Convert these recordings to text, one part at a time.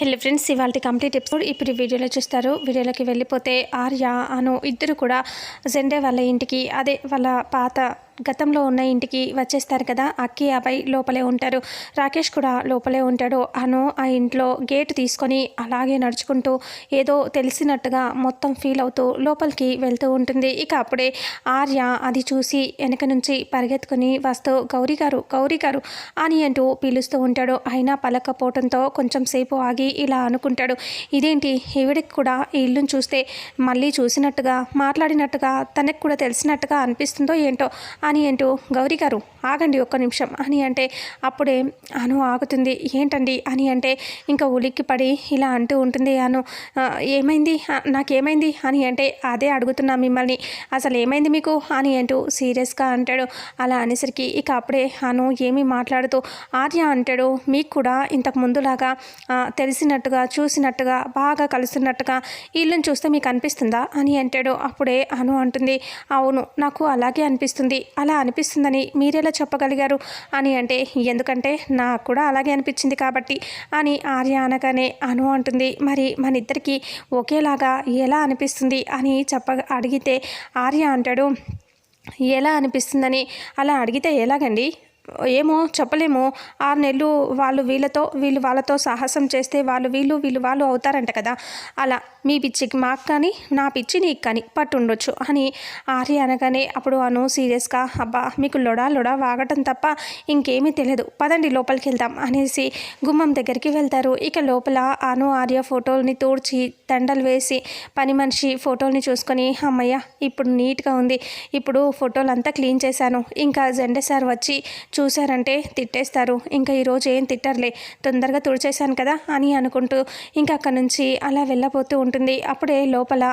Hello friends ఇవాళ complete episode ఇప్పుడు వీడియోలో చూస్తారు. వీడియోలోకి వెళ్ళిపోతే ఆర్య అను ఇద్దరు కూడా జెండే వాళ్ళ ఇంటికి అదే వాళ్ళ పాత గతంలో ఉన్న ఇంటికి వచ్చేస్తారు కదా అక్కి అబ్బాయి లోపలే ఉంటారు. రాకేష్ కూడా లోపలే ఉంటాడు. అను ఆ ఇంట్లో గేట్ తీసుకొని అలాగే నడుచుకుంటూ ఏదో తెలిసినట్టుగా మొత్తం ఫీల్ అవుతూ లోపలికి వెళ్తూ ఉంటుంది. ఇక అప్పుడే ఆర్య అది చూసి వెనక నుంచి పరిగెత్తుకుని వస్తూ గౌరీ గారు గౌరీ గారు అని అంటూ పిలుస్తూ ఉంటాడు. అయినా పలకపోవడంతో కొంచెం సేపు ఆగి ఇలా అనుకుంటాడు. ఇదేంటి? ఈవిడికి కూడా ఈ ఇల్లును చూస్తే మళ్ళీ చూసినట్టుగా మాట్లాడినట్టుగా తనకు కూడా తెలిసినట్టుగా అనిపిస్తుందో ఏంటో అని అంటూ గౌరీ గారు ఆగండి ఒక్క నిమిషం. అని అంటే అప్పుడే అను ఆగుతుంది. ఏంటండి? అని అంటే ఇంకా ఉలిక్కి పడి ఇలా అంటూ ఉంటుంది అను. ఏమైంది? నాకేమైంది? అని అంటే అదే అడుగుతున్నా మిమ్మల్ని. అసలు ఏమైంది మీకు? అని అంటూ సీరియస్గా అంటాడు. అలా అనేసరికి ఇక అప్పుడే అను ఏమీ మాట్లాడుతూ ఆర్య అంటాడు మీకు కూడా ఇంతకు ముందులాగా తెలిసినట్టుగా చూసినట్టుగా బాగా కలుస్తున్నట్టుగా ఇల్లుని చూస్తే మీకు అనిపిస్తుందా? అని అంటాడు. అప్పుడే అను అంటుంది అవును నాకు అలాగే అనిపిస్తుంది. అలా అనిపిస్తుందని మీరెలా చెప్పగలిగారు? అని అంటే ఎందుకంటే నాకు కూడా అలాగే అనిపించింది కాబట్టి అని ఆర్య అనగానే అను అంటుంది. మరి మన ఇద్దరికి ఒకేలాగా ఎలా అనిపిస్తుంది అని చెప్ప అడిగితే ఆర్య అంటాడు ఎలా అనిపిస్తుందని? అలా అడిగితే ఎలాగండి? ఏమో చెప్పలేము. ఆరు నెలలు వాళ్ళు వీళ్ళతో వీళ్ళు వాళ్ళతో సాహసం చేస్తే వాళ్ళు వీళ్ళు వీళ్ళు వాళ్ళు అవుతారంట కదా? అలా మీ పిచ్చికి మాకు కానీ నా పిచ్చి నీకు కానీ పట్టుండొచ్చు అని ఆర్య అనగానే అప్పుడు అను సీరియస్గా అబ్బా మీకు లొడా లొడా వాగటం తప్ప ఇంకేమీ తెలియదు. పదండి లోపలికి వెళ్దాం అనేసి గుమ్మం దగ్గరికి వెళ్తారు. ఇక లోపల అను ఆర్య ఫోటోల్ని తూడ్చి దండలు వేసి పని మనిషి ఫోటోల్ని చూసుకొని అమ్మయ్య ఇప్పుడు నీట్గా ఉంది. ఇప్పుడు ఫోటోలు అంతా క్లీన్ చేశాను. ఇంకా జెండే సార్ వచ్చి చూశారంటే తిట్టేస్తారు. ఇంకా ఈరోజు ఏం తిట్టర్లే. తొందరగా తుడిచేశాను కదా అని అనుకుంటూ ఇంకా అక్కడ నుంచి అలా వెళ్ళబోతూ ఉంటుంది. అప్పుడే లోపల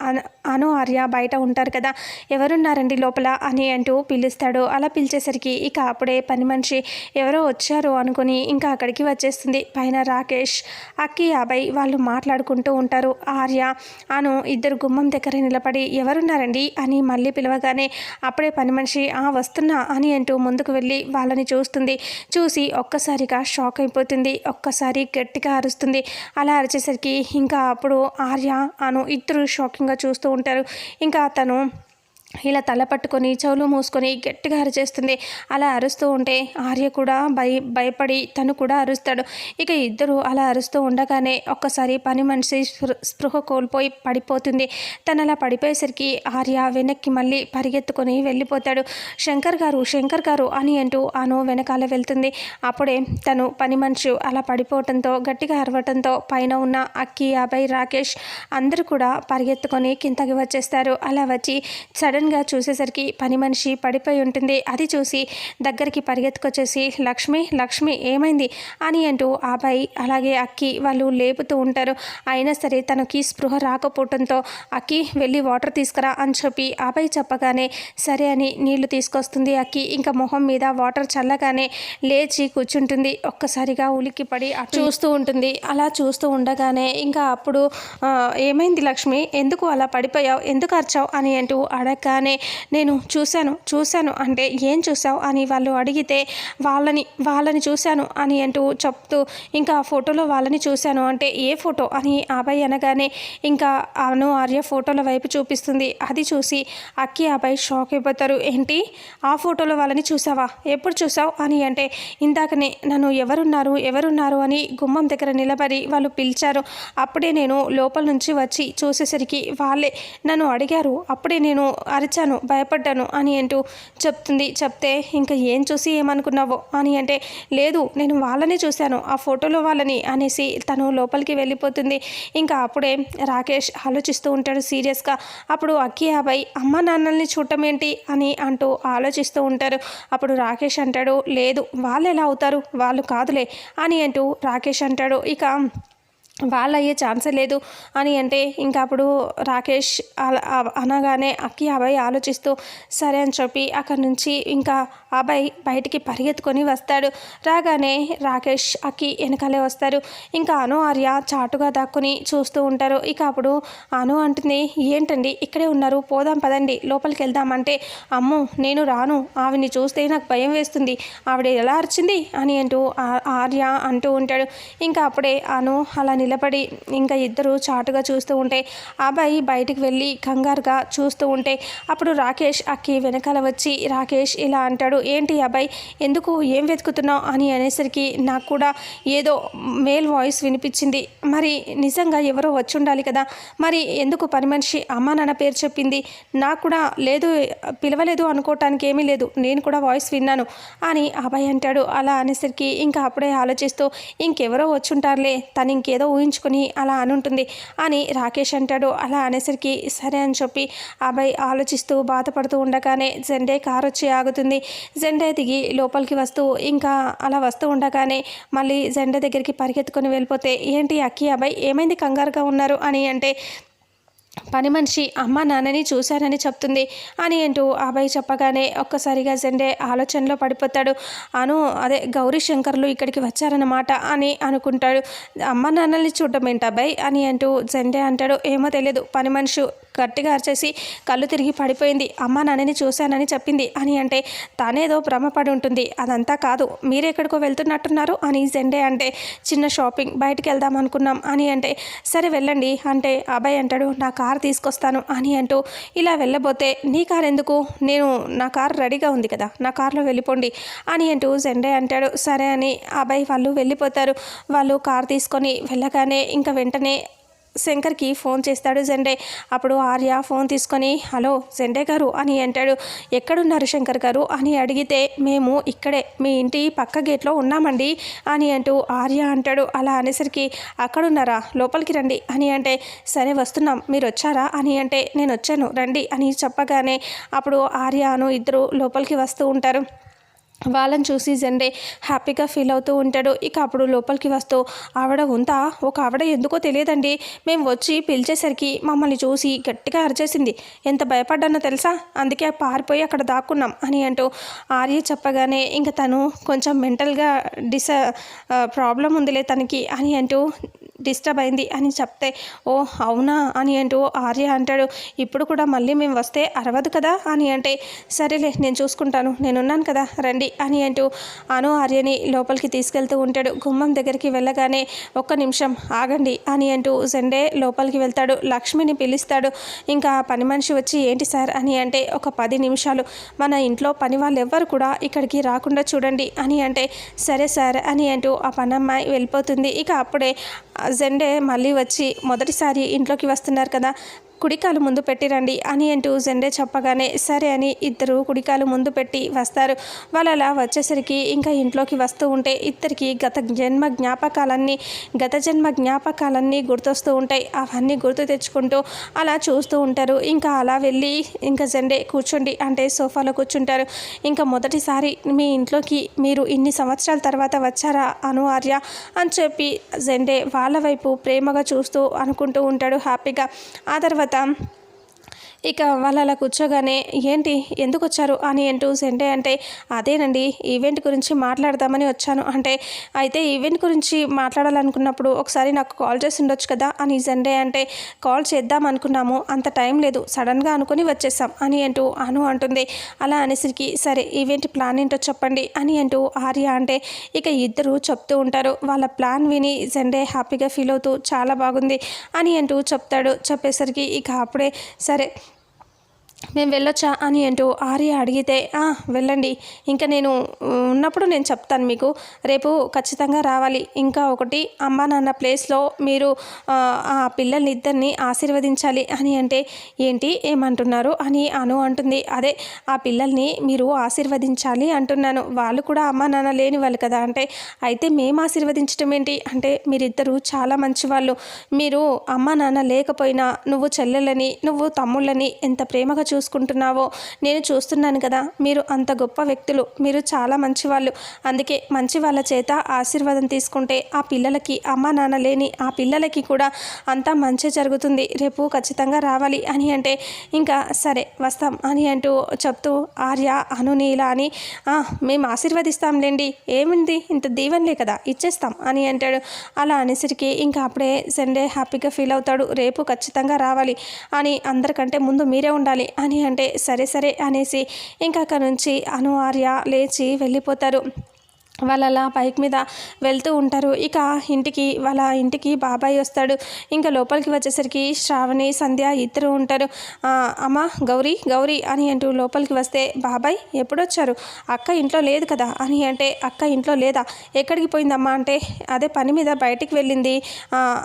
అను- అను ఆర్య బయట ఉంటారు కదా ఎవరున్నారండి లోపల అని అంటూ పిలుస్తాడు. అలా పిలిచేసరికి ఇక అప్పుడే పని మనిషి ఎవరో వచ్చారు అనుకుని ఇంకా అక్కడికి వచ్చేస్తుంది. పైన రాకేష్ అక్కి అభయ్ వాళ్ళు మాట్లాడుకుంటూ ఉంటారు. ఆర్య అను ఇద్దరు గుమ్మం దగ్గర నిలబడి ఎవరున్నారండి అని మళ్ళీ పిలవగానే అప్పుడే పని మనిషి ఆ వస్తున్నా అని అంటూ ముందుకు వెళ్ళి వాళ్ళని చూస్తుంది. చూసి ఒక్కసారిగా షాక్ అయిపోతుంది. ఒక్కసారి గట్టిగా అరుస్తుంది. అలా అరిచేసరికి ఇంకా అప్పుడు ఆర్య అను ఇద్దరు షాకింగ్ చూస్తూ ఉంటారు. ఇంకా తను ఇలా తల పట్టుకొని చెవులు మూసుకొని గట్టిగా అరిచేస్తుంది. అలా అరుస్తూ ఉంటే ఆర్య కూడా భయ భయపడి తను కూడా అరుస్తాడు. ఇక ఇద్దరు అలా అరుస్తూ ఉండగానే ఒక్కసారి పని మనిషి స్పృ- స్పృహ కోల్పోయి పడిపోతుంది. తను అలా పడిపోయేసరికి ఆర్య వెనక్కి మళ్ళీ పరిగెత్తుకొని వెళ్ళిపోతాడు. శంకర్ గారు శంకర్ గారు అని అంటూ అను వెనకాల వెళ్తుంది. అప్పుడే తను పని మనిషి అలా పడిపోవటంతో గట్టిగా అరవటంతో పైన ఉన్న అక్కి అభయ్ రాకేష్ అందరూ కూడా పరిగెత్తుకొని కిందకి వచ్చేస్తారు. అలా వచ్చి సడన్గా చూసేసరికి పని మనిషి పడిపోయి ఉంటుంది. అది చూసి దగ్గరికి పరిగెత్తుకొచ్చేసి లక్ష్మి లక్ష్మి ఏమైంది? అని అంటూ అబ్బాయి అలాగే అక్కి వాళ్ళు లేపుతూ ఉంటారు. అయినా సరే తనకి స్పృహ రాకపోవడంతో అక్కి వెళ్ళి వాటర్ తీసుకురా అని చెప్పి అబ్బాయి చెప్పగానే సరే అని నీళ్ళు తీసుకొస్తుంది అక్కి. ఇంకా మొహం మీద వాటర్ చల్లగానే లేచి కూర్చుంటుంది. ఒక్కసారిగా ఉలిక్కి పడి చూస్తూ ఉంటుంది. అలా చూస్తూ ఉండగానే ఇంకా అప్పుడు ఏమైంది లక్ష్మి? ఎందుకు అలా పడిపోయావు? ఎందుకు అరిచావు? అని అంటూ అనగానే నేను చూశాను చూశాను అంటే ఏం చూసావు అని వాళ్ళు అడిగితే వాళ్ళని వాళ్ళని చూశాను అని అంటూ చెప్తూ ఇంకా ఆ ఫోటోలో వాళ్ళని చూశాను అంటే ఏ ఫోటో అని అబ్బాయి అనగానే ఇంకా అను ఆర్య ఫోటోల వైపు చూపిస్తుంది. అది చూసి అక్కి అబ్బాయి షాక్ అయిపోతారు. ఏంటి? ఆ ఫోటోలో వాళ్ళని చూసావా ఎప్పుడు చూసావు అని అంటే ఇందాకనే నన్ను ఎవరున్నారు ఎవరున్నారు అని గుమ్మం దగ్గర నిలబడి వాళ్ళు పిలిచారు. అప్పుడే నేను లోపల నుంచి వచ్చి చూసేసరికి వాళ్ళే నన్ను అడిగారు. అప్పుడే నేను అరిచాను భయపడ్డాను అని అంటూ చెప్తుంది. చెప్తే ఇంకా ఏం చూసి ఏమనుకున్నావో అని అంటే లేదు నేను వాళ్ళని చూశాను ఆ ఫోటోలో వాళ్ళని అనేసి తను లోపలికి వెళ్ళిపోతుంది. ఇంకా అప్పుడే రాకేష్ ఆలోచిస్తూ ఉంటాడు సీరియస్గా. అప్పుడు అక్కి అబ్బాయి అమ్మ నాన్నల్ని చూడటం ఏంటి అని అంటూ ఆలోచిస్తూ ఉంటారు. అప్పుడు రాకేష్ అంటాడు లేదు వాళ్ళు ఎలా అవుతారు? వాళ్ళు కాదులే అని అంటూ రాకేష్ అంటాడు. ఇక వాళ్ళు అయ్యే ఛాన్సే లేదు అని అంటే ఇంకా అప్పుడు రాకేష్ అలా అనగానే అక్కి అబ్బాయి ఆలోచిస్తూ సరే అని చెప్పి అక్కడి నుంచి ఇంకా అబ్బాయి బయటికి పరిగెత్తుకొని వస్తాడు. రాగానే రాకేష్ అక్కి వెనకాలే వస్తారు. ఇంకా అను ఆర్య చాటుగా దాక్కుని చూస్తూ ఉంటారు. ఇక అప్పుడు అను అంటుంది ఏంటండి ఇక్కడే ఉన్నారు. పోదాం పదండి. లోపలికి వెళ్దామంటే అమ్ము నేను రాను. ఆవిని చూస్తే నాకు భయం వేస్తుంది. ఆవిడ ఎలా అరిచింది? అని అంటూ ఆర్య అంటూ ఉంటాడు. ఇంకా అప్పుడే అను అలా నిలబడి ఇంకా ఇద్దరు చాటుగా చూస్తూ ఉంటే అబ్బాయి బయటికి వెళ్ళి కంగారుగా చూస్తూ ఉంటే అప్పుడు రాకేష్ అక్కి వెనకాల వచ్చి రాకేష్ ఇలా అంటాడు. ఏంటి అబ్బాయి? ఎందుకు? ఏం వెతుకుతున్నావు? అని అనేసరికి నాకు కూడా ఏదో మేల్ వాయిస్ వినిపించింది. మరి నిజంగా ఎవరో వచ్చి ఉండాలి కదా. మరి ఎందుకు పని మనిషి అమ్మా నాన్న పేరు చెప్పింది? నాకు కూడా లేదు పిలవలేదు అనుకోవటానికి ఏమీ లేదు. నేను కూడా వాయిస్ విన్నాను. అని అబ్బాయి అంటాడు. అలా అనేసరికి ఇంకా అప్పుడే ఆలోచిస్తూ ఇంకెవరో వచ్చుంటారులే తను ఇంకేదో ఊహించుకొని అలా అనుంటుంది. అని రాకేష్ అంటాడు. అలా అనేసరికి సరే అని చెప్పి అబ్బాయి ఆలోచిస్తూ బాధపడుతూ ఉండగానే జెండే కార్ వచ్చి ఆగుతుంది. జెండే దిగి లోపలికి వస్తూ ఇంకా అలా వస్తూ ఉండగానే మళ్ళీ జెండే దగ్గరికి పరిగెత్తుకొని వెళ్ళిపోతే ఏంటి అక్కి అబ్బాయి ఏమైంది? కంగారుగా ఉన్నారు? అని అంటే పని మనిషి అమ్మ నాన్నని చూశానని చెప్తుంది. అని అంటూ అబ్బాయి చెప్పగానే ఒక్కసారిగా జెండే ఆలోచనలో పడిపోతాడు. అను అదే గౌరీ శంకర్లు ఇక్కడికి వచ్చారన్నమాట అని అనుకుంటాడు. అమ్మ నాన్నల్ని చూడడం ఏంటబ్బాయి అని అంటూ జెండే అంటాడు. ఏమో తెలియదు పని మనిషి గట్టిగా అరిచేసి కళ్ళు తిరిగి పడిపోయింది. అమ్మ నాన్నని చూశానని చెప్పింది అని అంటే తానేదో భ్రమపడి ఉంటుంది. అదంతా కాదు మీరెక్కడికో వెళ్తున్నట్టున్నారు అని జెండే అంటే చిన్న షాపింగ్ బయటికి వెళ్దాం అనుకున్నాం అని అంటే సరే వెళ్ళండి అంటే అబ్బాయి అంటాడు నా కార్ తీసుకొస్తాను అని అంటూ ఇలా వెళ్ళబోతే నీ కార్ ఎందుకు? నేను నా కార్ రెడీగా ఉంది కదా నా కార్లో వెళ్ళిపోండి అని అంటూ జెండే అంటాడు. సరే అని అబ్బాయి వాళ్ళు వెళ్ళిపోతారు. వాళ్ళు కార్ తీసుకొని వెళ్ళగానే ఇంకా వెంటనే శంకర్కి ఫోన్ చేస్తాడు జెండే అప్పుడు ఆర్య ఫోన్ తీసుకొని హలో జెండే గారు అని అంటాడు. ఎక్కడున్నారు శంకర్ గారు? అని అడిగితే మేము ఇక్కడే మీ ఇంటి పక్క గేట్లో ఉన్నామండి అని అంటూ ఆర్య అంటాడు. అలా అనేసరికి అక్కడున్నారా? లోపలికి రండి అని అంటే సరే వస్తున్నాం. మీరు వచ్చారా? అని అంటే నేను వచ్చాను. రండి అని చెప్పగానే అప్పుడు ఆర్యను ఇద్దరు లోపలికి వస్తూ ఉంటారు. వాళ్ళని చూసి జెండే హ్యాపీగా ఫీల్ అవుతూ ఉంటాడు. ఇక అప్పుడు లోపలికి వస్తూ ఆవిడ ఉందా? ఒక ఆవిడ ఎందుకో తెలియదండి. మేము వచ్చి పిలిచేసరికి మమ్మల్ని చూసి గట్టిగా అరిచేసింది. ఎంత భయపడ్డానో తెలుసా? అందుకే పారిపోయి అక్కడ దాక్కున్నాం అని అంటూ ఆర్య చెప్పగానే ఇంక తను కొంచెం మెంటల్గా డిస ప్రాబ్లం ఉందిలే తనకి అని అంటూ డిస్టర్బ్ అయింది అని చెప్తే ఓ అవునా? అని అంటూ ఆర్య అంటాడు. ఇప్పుడు కూడా మళ్ళీ మేము వస్తే అరవదు కదా? అని అంటే సరేలే నేను చూసుకుంటాను. నేనున్నాను కదా రండి. అని అంటూ అను ఆర్యని లోపలికి తీసుకెళ్తూ ఉంటాడు. గుమ్మం దగ్గరికి వెళ్ళగానే ఒక్క నిమిషం ఆగండి. అని అంటూ జెండే లోపలికి వెళ్తాడు. లక్ష్మిని పిలుస్తాడు. ఇంకా పని మనిషి వచ్చి ఏంటి సార్? అని అంటే ఒక పది నిమిషాలు. మన ఇంట్లో పని వాళ్ళు ఎవ్వరు కూడా ఇక్కడికి రాకుండా చూడండి. అని అంటే సరే సార్. అని అంటూ ఆ పనమ్మాయి వెళ్ళిపోతుంది. ఇక అప్పుడే హస్బెండే జెండే మళ్ళీ వచ్చి మొదటిసారి ఇంట్లోకి వస్తున్నారు కదా. కుడికాలు ముందు పెట్టిరండి అని అంటూ జెండే చెప్పగానే సరే అని ఇద్దరు కుడికాలు ముందు పెట్టి వస్తారు. వాళ్ళు అలా వచ్చేసరికి ఇంకా ఇంట్లోకి వస్తూ ఉంటే ఇద్దరికి గత జన్మ జ్ఞాపకాలన్నీ గత జన్మ జ్ఞాపకాలన్నీ గుర్తొస్తూ ఉంటాయి. అవన్నీ గుర్తు తెచ్చుకుంటూ అలా చూస్తూ ఉంటారు. ఇంకా అలా వెళ్ళి ఇంకా జెండే కూర్చోండి అంటే సోఫాలో కూర్చుంటారు. ఇంకా మొదటిసారి మీ ఇంట్లోకి మీరు ఇన్ని సంవత్సరాల తర్వాత వచ్చారా అను ఆర్య అని చెప్పి జెండే వాళ్ళ వైపు ప్రేమగా చూస్తూ అనుకుంటూ ఉంటాడు హ్యాపీగా. ఆ తర్వాత там ఇక వాళ్ళు అలా కూర్చోగానే ఏంటి? ఎందుకు వచ్చారు? అని అంటూ సెంటే అంటే అదేనండి ఈవెంట్ గురించి మాట్లాడదామని వచ్చాను. అంటే అయితే ఈవెంట్ గురించి మాట్లాడాలనుకున్నప్పుడు ఒకసారి నాకు కాల్ చేసి ఉండొచ్చు కదా? అని జెండే అంటే కాల్ చేద్దాం అనుకున్నాము అంత టైం లేదు సడన్గా అనుకుని వచ్చేసాం అని అంటూ అను అంటుంది. అలా అనేసరికి సరే ఈవెంట్ ప్లాన్ ఏంటో చెప్పండి అని అంటూ ఆర్య అంటే ఇక ఇద్దరు చెప్తూ ఉంటారు. వాళ్ళ ప్లాన్ విని జెండే హ్యాపీగా ఫీల్ అవుతూ చాలా బాగుంది అని అంటూ చెప్తాడు. చెప్పేసరికి ఇక అప్పుడే సరే మేము వెళ్ళొచ్చా అని అంటూ ఆర్య అడిగితే వెళ్ళండి. ఇంకా నేను ఉన్నప్పుడు నేను చెప్తాను మీకు. రేపు ఖచ్చితంగా రావాలి. ఇంకా ఒకటి అమ్మ నాన్న ప్లేస్లో మీరు ఆ, ఆ పిల్లల్ని ఇద్దరిని ఆశీర్వదించాలి అని అంటే ఏంటి? ఏమంటున్నారు? అని అను అంటుంది. అదే ఆ పిల్లల్ని మీరు ఆశీర్వదించాలి అంటున్నాను. వాళ్ళు కూడా అమ్మ నాన్న లేని వాళ్ళు కదా అంటే అయితే మేము ఆశీర్వదించడం ఏంటి? అంటే మీరిద్దరూ చాలా మంచివాళ్ళు. మీరు అమ్మ నాన్న లేకపోయినా నువ్వు చెల్లెలని నువ్వు తమ్ముళ్ళని ఎంత ప్రేమగా చూసుకుంటున్నావో? నేను చూస్తున్నాను కదా మీరు అంత గొప్ప వ్యక్తులు మీరు చాలా మంచివాళ్ళు. అందుకే మంచి వాళ్ళ చేత ఆశీర్వాదం తీసుకుంటే ఆ పిల్లలకి అమ్మ నాన్న లేని ఆ పిల్లలకి కూడా అంతా మంచి జరుగుతుంది. రేపు ఖచ్చితంగా రావాలి అని అంటే ఇంకా సరే వస్తాం అని అంటూ చెప్తూ ఆర్య అనుని ఇలా అని మేము ఆశీర్వదిస్తాంలేండి. ఏముంది? ఇంత దీవెనలే కదా ఇచ్చేస్తాం అని అంటాడు. అలా అనేసరికి ఇంకా అప్పుడే సండే హ్యాపీగా ఫీల్ అవుతాడు. రేపు ఖచ్చితంగా రావాలి అని అందరికంటే ముందు మీరే ఉండాలి. అని అంటే సరే సరే అనేసి ఇంకా అక్కడ నుంచి అను ఆర్య లేచి వెళ్ళిపోతారు. వాళ్ళు అలా బైక్ మీద వెళ్తూ ఉంటారు. ఇక ఇంటికి వాళ్ళ ఇంటికి బాబాయ్ వస్తాడు. ఇంకా లోపలికి వచ్చేసరికి శ్రావణి సంధ్య ఇద్దరు ఉంటారు. అమ్మ గౌరీ గౌరీ అని అంటూ లోపలికి వస్తే బాబాయ్ ఎప్పుడొచ్చారు? అక్క ఇంట్లో లేదు కదా? అని అంటే అక్క ఇంట్లో లేదా? ఎక్కడికి పోయిందమ్మా? అంటే అదే పని మీద బయటికి వెళ్ళింది.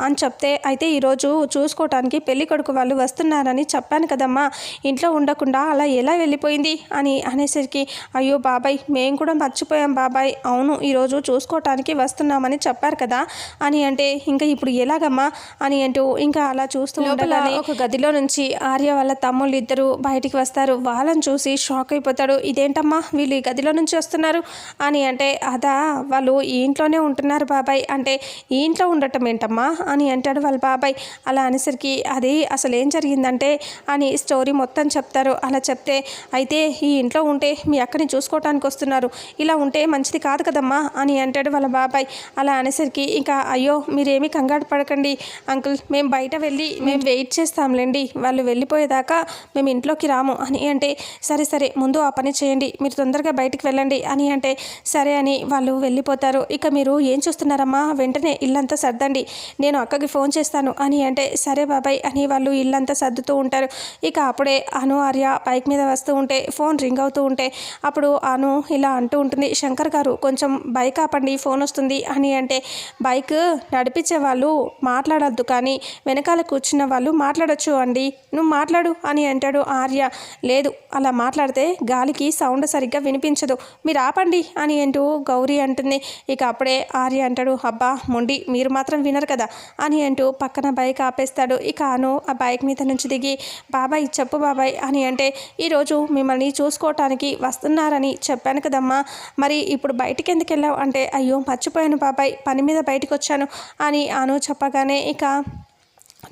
అని చెప్తే అయితే ఈరోజు చూసుకోవటానికి పెళ్ళి కొడుకు వాళ్ళు వస్తున్నారని చెప్పాను కదమ్మా. ఇంట్లో ఉండకుండా అలా ఎలా వెళ్ళిపోయింది? అని అనేసరికి అయ్యో బాబాయ్ మేము కూడా మర్చిపోయాం బాబాయ్. అవును ఈరోజు చూసుకోవటానికి వస్తున్నామని చెప్పారు కదా అని అంటే ఇంకా ఇప్పుడు ఎలాగమ్మా? అని అంటూ ఇంకా అలా చూస్తూ ఉండగానే ఒక గదిలో నుంచి ఆర్య వాళ్ళ తమ్ముళ్ళు ఇద్దరు బయటికి వస్తారు. వాళ్ళని చూసి షాక్ అయిపోతాడు. ఇదేంటమ్మా? వీళ్ళు ఈ గదిలో నుంచి వస్తున్నారు? అని అంటే అదా వాళ్ళు ఈ ఇంట్లోనే ఉంటున్నారు బాబాయ్. అంటే ఈ ఇంట్లో ఉండటం ఏంటమ్మా? అని అంటాడు వాళ్ళ బాబాయ్. అలా అనేసరికి అది అసలు ఏం జరిగిందంటే? అని స్టోరీ మొత్తం చెప్తారు. అలా చెప్తే అయితే ఈ ఇంట్లో ఉంటే మీ అక్కని చూసుకోవటానికి వస్తున్నారు. ఇలా ఉంటే మంచిది కాదు కదమ్మా అని అంటాడు వాళ్ళ బాబాయ్. అలా అనేసరికి ఇంకా అయ్యో మీరేమీ కంగారు పడకండి అంకుల్. మేము బయట వెళ్ళి మేము వెయిట్ చేస్తాంలేండి. వాళ్ళు వెళ్ళిపోయేదాకా మేము ఇంట్లోకి రాము అని అంటే సరే సరే ముందు ఆ పని చేయండి. మీరు తొందరగా బయటికి వెళ్ళండి అని అంటే సరే అని వాళ్ళు వెళ్ళిపోతారు. ఇక మీరు ఏం చూస్తున్నారమ్మా? వెంటనే ఇల్లంతా సర్దండి. నేను అక్కకి ఫోన్ చేస్తాను అని అంటే సరే బాబాయ్ అని వాళ్ళు ఇల్లంతా సర్దుతూ ఉంటారు. ఇక అప్పుడే అను ఆర్య బైక్ మీద వస్తూ ఉంటే ఫోన్ రింగ్ అవుతూ ఉంటే అప్పుడు అను ఇలా అంటూ ఉంటుంది. శంకర్ గారు కొంచెం బైక్ ఆపండి ఫోన్ వస్తుంది అని అంటే బైక్ నడిపించే వాళ్ళు మాట్లాడద్దు కానీ వెనకాల కూర్చున్న వాళ్ళు మాట్లాడొచ్చు అండి. నువ్వు మాట్లాడు అని అంటాడు ఆర్య. లేదు అలా మాట్లాడితే గాలికి సౌండ్ సరిగ్గా వినిపించదు. మీరు ఆపండి అని అంటూ గౌరీ అంటుంది. ఇక అప్పుడే ఆర్య అంటాడు అబ్బా మొండి మీరు మాత్రం వినరు కదా అని అంటూ పక్కన బైక్ ఆపేస్తాడు. ఇక అను ఆ బైక్ మీద నుంచి దిగి బాబాయ్ చెప్పు బాబాయ్ అని అంటే ఈరోజు మిమ్మల్ని చూసుకోవటానికి వస్తున్నారని చెప్పాను కదమ్మా. మరి ఇప్పుడు బయటికి ఎందుకు వెళ్ళావు అంటే అయ్యో మర్చిపోయాను బాబాయ్ పని మీద బయటికి వచ్చాను అని అను చెప్పగానే ఇక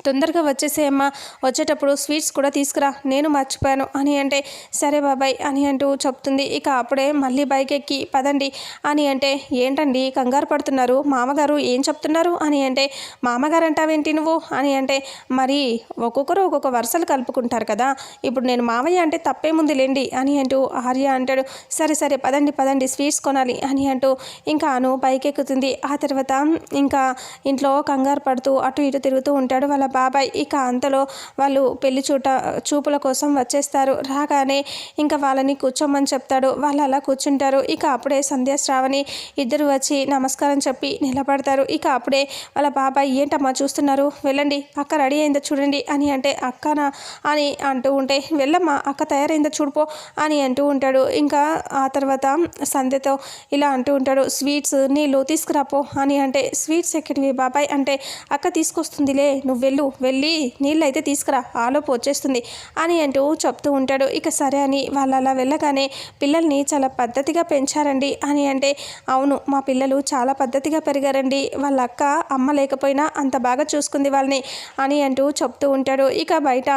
తొందరగా వచ్చేసేయమ్మా వచ్చేటప్పుడు స్వీట్స్ కూడా తీసుకురా. నేను మర్చిపోయాను. అని అంటే సరే బాబాయ్ అని అంటూ చెప్తుంది. ఇక అప్పుడే మళ్ళీ బైక్ ఎక్కి పదండి. అని అంటే ఏంటండి కంగారు పడుతున్నారు. మామగారు ఏం చెప్తున్నారు? అని అంటే మామగారు అంటావేంటి నువ్వు? అని అంటే మరి ఒక్కొక్కరు ఒక్కొక్క వరుసలు కలుపుకుంటారు కదా. ఇప్పుడు నేను మామయ్య అంటే తప్పేముంది లేండి అని అంటూ ఆర్య అంటాడు. సరే సరే పదండి పదండి స్వీట్స్ కొనాలి. అని అంటూ ఇంకా అను బైక్ ఎక్కుతుంది. ఆ తర్వాత ఇంకా ఇంట్లో కంగారు పడుతూ అటు ఇటు తిరుగుతూ ఉంటాడు. వాళ్ళ వాళ్ళ బాబాయ్ ఇక అంతలో వాళ్ళు పెళ్ళి చూట చూపుల కోసం వచ్చేస్తారు. రాగానే ఇంకా వాళ్ళని కూర్చోమని చెప్తాడు. వాళ్ళు అలా కూర్చుంటారు. ఇక అప్పుడే సంధ్యాశ్రావణి ఇద్దరు వచ్చి నమస్కారం చెప్పి నిలబడతారు. ఇక అప్పుడే వాళ్ళ బాబాయ్ ఏంటమ్మా చూస్తున్నారు? వెళ్ళండి. అక్క రెడీ అయిందో చూడండి అని అంటే అక్కనా? అని అంటూ ఉంటే వెళ్ళమ్మా. అక్క తయారైందో చూడిపో అని అంటూ ఉంటాడు. ఇంకా ఆ తర్వాత సంధ్యతో ఇలా అంటూ ఉంటాడు స్వీట్స్ నీళ్ళు తీసుకురాపో అని అంటే స్వీట్స్ ఎక్కడివి బాబాయ్? అంటే అక్క తీసుకొస్తుందిలే. నువ్వు వెళ్ళు వెళ్ళి నీళ్ళు అయితే తీసుకురా ఆలోపు వచ్చేస్తుంది అని అంటూ చెప్తూ ఉంటాడు. ఇక సరే అని వాళ్ళు అలా వెళ్ళగానే పిల్లల్ని చాలా పద్ధతిగా పెంచారండి అని అంటే అవును మా పిల్లలు చాలా పద్ధతిగా పెరిగారండి. వాళ్ళ అక్క అమ్మ లేకపోయినా అంత బాగా చూసుకుంది వాళ్ళని అని అంటూ చెప్తూ ఉంటాడు. ఇక బయట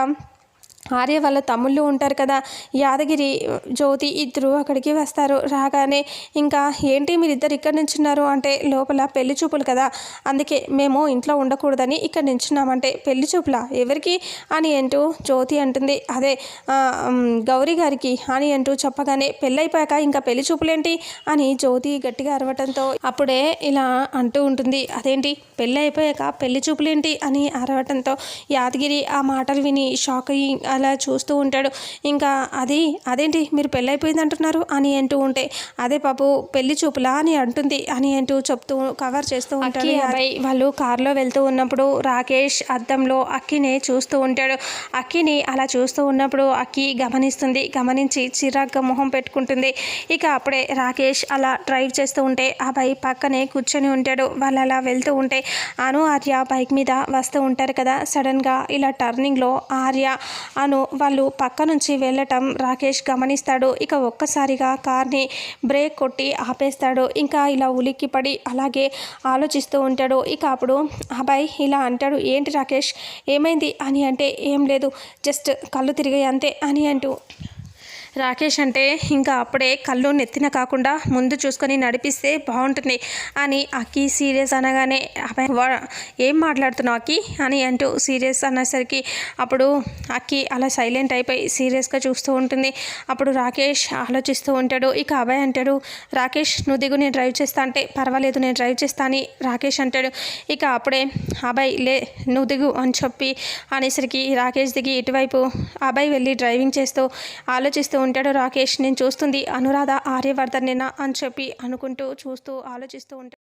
ఆర్య వాళ్ళ తమ్ముళ్ళు ఉంటారు కదా యాదగిరి జ్యోతి ఇద్దరు అక్కడికి వస్తారు. రాగానే ఇంకా ఏంటి మీరిద్దరు ఇక్కడ ఉన్నారు అంటే లోపల పెళ్ళి చూపులు కదా అందుకే మేము ఇంట్లో ఉండకూడదని ఇక్కడ నించున్నామంటే పెళ్ళి చూపులా? ఎవరికి? అని అంటూ జ్యోతి అంటుంది. అదే గౌరీ గారికి అని అంటూ చెప్పగానే పెళ్ళైపోయాక ఇంకా పెళ్ళి చూపులేంటి? అని జ్యోతి గట్టిగా అరవటంతో అప్పుడే ఇలా అంటూ ఉంటుంది. అదేంటి? పెళ్ళి అయిపోయాక పెళ్ళి చూపులేంటి? అని అరవటంతో యాదగిరి ఆ మాటలు విని షాక్ అయ్యి అలా చూస్తూ ఉంటాడు. ఇంకా అది అదేంటి? మీరు పెళ్ళైపోయింది అంటున్నారు అని అంటూ ఉంటే అదే పాపు పెళ్ళి చూపులా? అని అంటుంది. అని అంటూ చెప్తూ కవర్ చేస్తూ ఉంటాడు అబ్బాయి వాళ్ళు కారులో వెళ్తూ ఉన్నప్పుడు రాకేష్ అద్దంలో అక్కిని చూస్తూ ఉంటాడు. అక్కిని అలా చూస్తూ ఉన్నప్పుడు అక్కి గమనిస్తుంది. గమనించి చిరాగ్గా మొహం పెట్టుకుంటుంది. ఇక అప్పుడే రాకేష్ అలా డ్రైవ్ చేస్తూ ఉంటే ఆ బైక్ పక్కనే కూర్చొని ఉంటాడు. వాళ్ళు అలా వెళ్తూ ఉంటే అను ఆర్య బైక్ మీద వస్తూ ఉంటారు కదా. సడన్గా ఇలా టర్నింగ్లో ఆర్య అను వాళ్ళు పక్క నుంచి వెళ్ళటం రాకేష్ గమనిస్తాడు. ఇక ఒక్కసారిగా కార్ని బ్రేక్ కొట్టి ఆపేస్తాడు. ఇంకా ఇలా ఉలిక్కిపడి అలాగే ఆలోచిస్తూ ఉంటాడు. ఇక అప్పుడు అబ్బాయి ఇలా అంటాడు. ఏంటి రాకేష్? ఏమైంది? అని అంటే ఏం లేదు. జస్ట్ కళ్ళు తిరిగాయి అంతే అని అంటూ రాకేష్ అంటే ఇంకా అప్పుడే కళ్ళు నెత్తిన కాకుండా ముందు చూసుకొని నడిపిస్తే బాగుంటుంది అని అక్కి సీరియస్ అనగానే ఏం మాట్లాడుతున్నావు అక్కి? అని అంటూ సీరియస్ అనేసరికి అప్పుడు అక్కి అలా సైలెంట్ అయిపోయి సీరియస్గా చూస్తూ ఉంటుంది. అప్పుడు రాకేష్ ఆలోచిస్తూ ఉంటాడు. ఇక అబ్బాయి అంటాడు రాకేష్ నువ్వు దిగు నేను డ్రైవ్ చేస్తా అంటే పర్వాలేదు నేను డ్రైవ్ చేస్తా అని రాకేష్ అంటాడు. ఇక అప్పుడే అభయ్ లే నువ్వు దిగు అని చెప్పి అనేసరికి రాకేష్ దిగి ఇటువైపు అబ్బాయి వెళ్ళి డ్రైవింగ్ చేస్తూ ఆలోచిస్తూ ఉంటాడు రాకేష్ నేను చూస్తుంది. అనురాధ ఆర్యవర్ధనేనా అని చెప్పి అనుకుంటూ చూస్తూ ఆలోచిస్తూ ఉంటాడు.